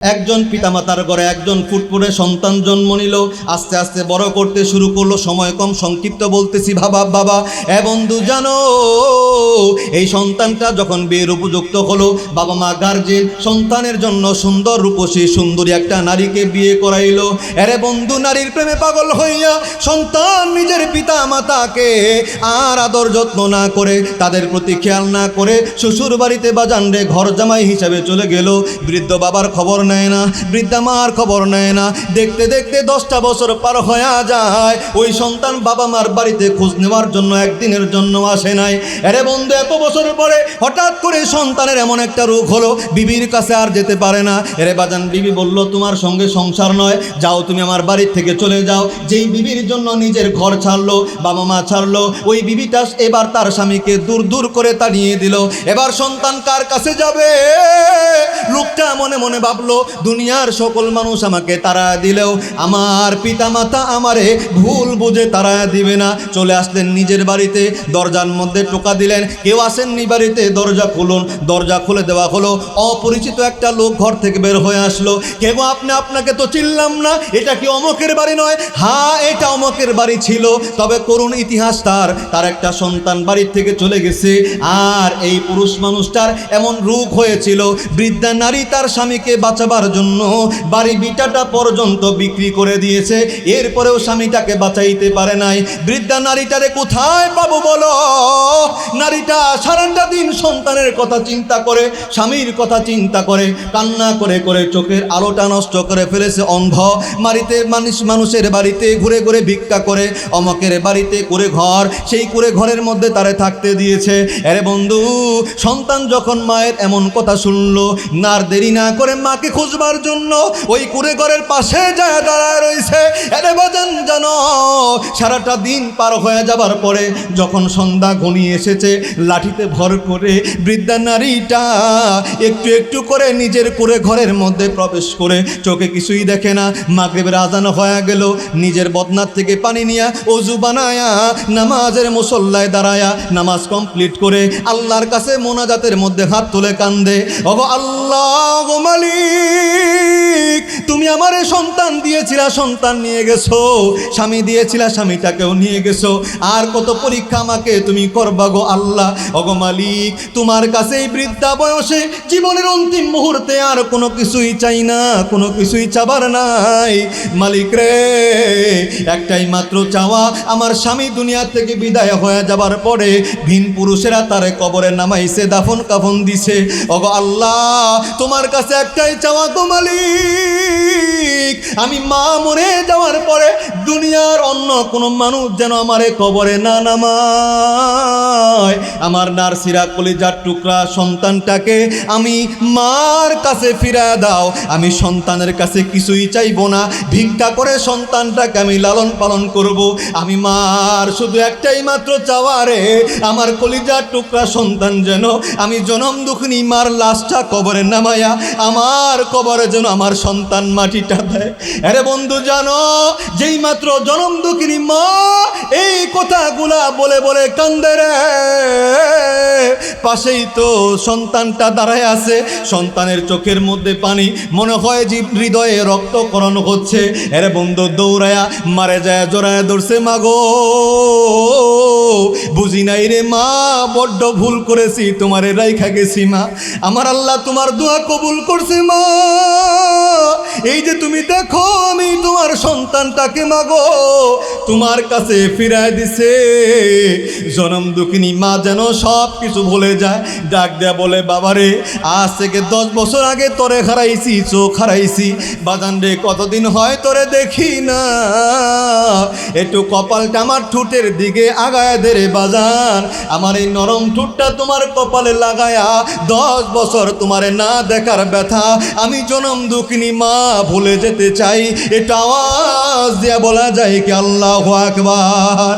একজন পিতামাতার ঘরে একজন ফুটফুটে সন্তান জন্ম নিল, আস্তে আস্তে বড় করতে শুরু করল, সময় কম, সংক্ষিপ্ত বলতেছি, বাবা বাবা, এ বন্ধু জানো, এই সন্তানটা যখন বিয়ের উপযুক্ত হলো, বাবা মা গার্জেন সন্তানের জন্য সুন্দর রূপসী, সুন্দরী একটা নারীকে বিয়ে করাইল। এরে বন্ধু, নারীর প্রেমে পাগল হইয়া সন্তান নিজের পিতা মাতাকে আর আদর যত্ন না করে, তাদের প্রতি খেয়াল না করে শ্বশুর বাড়িতে বাজান রে ঘর জামাই হিসাবে চলে গেল। বৃদ্ধ বাবার খবর নেয় না, বৃদ্ধা মার খবর নেয় না। দেখতে দেখতে দশটা বছর পার হয়ে যায়। ওই সন্তান বাবা মার বাড়িতে খোঁজ নেওয়ার জন্য একদিনের জন্য আসে নাই। আরে বন্ধু, এত বছর পরে হঠাৎ করে সন্তানের এমন একটা রোগ হলো, বিবির কাছে আর যেতে পারে না। এরে বাজান, বিবি বলল, তোমার সঙ্গে সংসার নয়। যাও তুমি আমার বাড়ির থেকে চলে যাও। যেই বিবির জন্য নিজের ঘর ছাড়লো, বাবা মা ছাড়লো, ওই বিবিটা এবার তার স্বামীকে দূর দূর করে তাড়িয়ে দিল। এবার সন্তান কার কাছে যাবে? লোকটা মনে মনে ভাবলো দুনিয়ার সকল মানুষ আমাকে তারা দিলেও আমার পিতা মাতা আমারে ভুল বুঝে তারা দিবে না। চলে আসলেন নিজের বাড়িতে, দরজার মধ্যে টোকা দিলেন। কেউ আসেননি বাড়িতে, দরজা খুলুন। দরজা খুলে দেওয়া হলো। অপরিচিত একটা লোক ঘর থেকে বের হয়ে আসলো। কেউ আপনি, আপনাকে তো চিনলাম না। এটা কি অমকের বাড়ি নয়? হ্যাঁ এটা অমকের বাড়ি ছিল। তবে করুণ ইতিহাস তার। তার একটা সন্তান বাড়ির থেকে চলে গেছে। আর এই পুরুষ মানুষটার এমন রোগ হয়েছিল, বৃদ্ধা নারী তার স্বামীকে বাঁচাবার জন্য বাড়ি বিটাটা পর্যন্ত বিক্রি করে দিয়েছে। এরপরেও স্বামীটাকে বাঁচাইতে পারে নাই। বৃদ্ধা নারীটারে কোথায় পাবো বলো? নারীটা সারাটা দিন সন্তানের কথা চিন্তা করে, স্বামীর কথা চিন্তা করে, কান্না করে করে চোখের আলোটা নষ্ট করে ফেলেছে অন্ধ। বাড়িতে মানুষ, মানুষের বাড়িতে ঘুরে ঘুরে ভিক্ষা করে, অমকের বাড়িতে করে ঘর, সেই করে ঘরের মধ্যে তারে থাকতে দিয়েছে। আরে বন্ধু, সন্তান যখন মায়ের এমন কথা শুনলো নার দেরি না করে মাকে খুঁজবার জন্য ওই কুড়ে ঘরের পাশে যায় দাঁড়ায় রয়েছে। আরে বাজান জানো, সারাটা দিন পার হয়ে যাবার পরে যখন সন্ধ্যা ঘনিয়ে এসেছে, লাঠিতে ভর করে বৃদ্ধা নারীটা একটু একটু করে নিজের করে ঘরের মধ্যে প্রবেশ করে চোখে কিছুই দেখে না। মাগরেবের আজান হয়ে গেল, নিজের বদনার থেকে পানি নিয়া অজু বানায়া, নামাজের মুসল্লায় দাঁড়ায়া, নামাজ কমপ্লিট করে আল্লাহর কাছে মোনাজাতের মধ্যে হাত তুলে কান্দে। অব আল্লাহ গো মালিক, তুমি আমারে সন্তান দিয়েছিলা, সন্তান নিয়ে গেছো, স্বামী দিয়েছিলা, স্বামীটাকেও নিয়ে গেছো। আর কত পরীক্ষা আমাকে তুমি করবা গো আল্লাহ। ওগো মালিক, তোমার কাছে বৃদ্ধা বয়সে জীবনের অন্তিম মুহূর্তে আর কোনো কিছুই চাই না, কোনো কিছুই চাবার নাই। মালিক রে, একটাই মাত্র চাওয়া, আমার স্বামী দুনিয়া থেকে বিদায় হয়ে যাবার পরে ভিন পুরুষেরা তারে কবরে নামাইছে দাফন কাফন দিছে। ওগো আল্লাহ, তোমার কাছে একটাই চাওয়া মালিক। আমি মা মরে যাওয়ার পরে দুনিয়ার অন্য কোনো মানুষ যেন আমারে কবরে না নামায়। আমার নার্সিরা কলিজার টুকরা সন্তানটাকে আমি মার কাছে ফিরা দাও। আমি সন্তানের কাছে কিছুই চাইব না। ভিক্ষা করে সন্তানটাকে আমি লালন পালন করব। আমি মার শুধু একটাই মাত্র চাওয়া রে। আমার কলিজার টুকরা সন্তান যেন আমি জনম দুঃখিনী মার লাশটা কবরে নামায়া আমার কবরে যেন আমার সন্তান মাটিটা দেয়। আরে বন্ধু জানো, যেই মাত্র জনম দুঃখিনী মা, এই কথাগুলা বলে বলে কান্দে রে। পাশেই তো সন্তানটা দাঁড়ায় আছে, সন্তানের চোখের মধ্যে পানি, মনে হয় যে হৃদয়ে রক্তকরণ হচ্ছে। এরে বন্ধু, দৌড়ায়া, মারে যায়, জোড়ায় ধরছে মাগো। বুঝি নাই রে মা, বড্ড ভুল করেছি, তোমারে রাইখা গেছি মা। আমার আল্লাহ তোমার দোয়া কবুল করছে মা। এই যে তুমি দেখো সন্তানটাকে মাগো, তোমার কাছে ফিরায় দিছে। জনম দুঃখিনী মা যেন সব কিছু ভুলে যায়। ডাক দেয়া বলে, বাবারে, আজ থেকে দশ বছর আগে তোরে হারাইছি, চোখ হারাইছি। বাজান রে, কতদিন হয় তোরে দেখি না। একটু কপালটা আমার ঠোঁটের দিকে আগায় দে রে বাজান। আমার এই নরম ঠোঁটটা তোমার কপালে লাগায়া দশ বছর তোমার না দেখার ব্যথা। আমি জনম দুঃখিনী মা, ভুলে যেতে চাই। এটা আওয়াজ দিয়া বলা যায় কি আল্লাহ আকবার।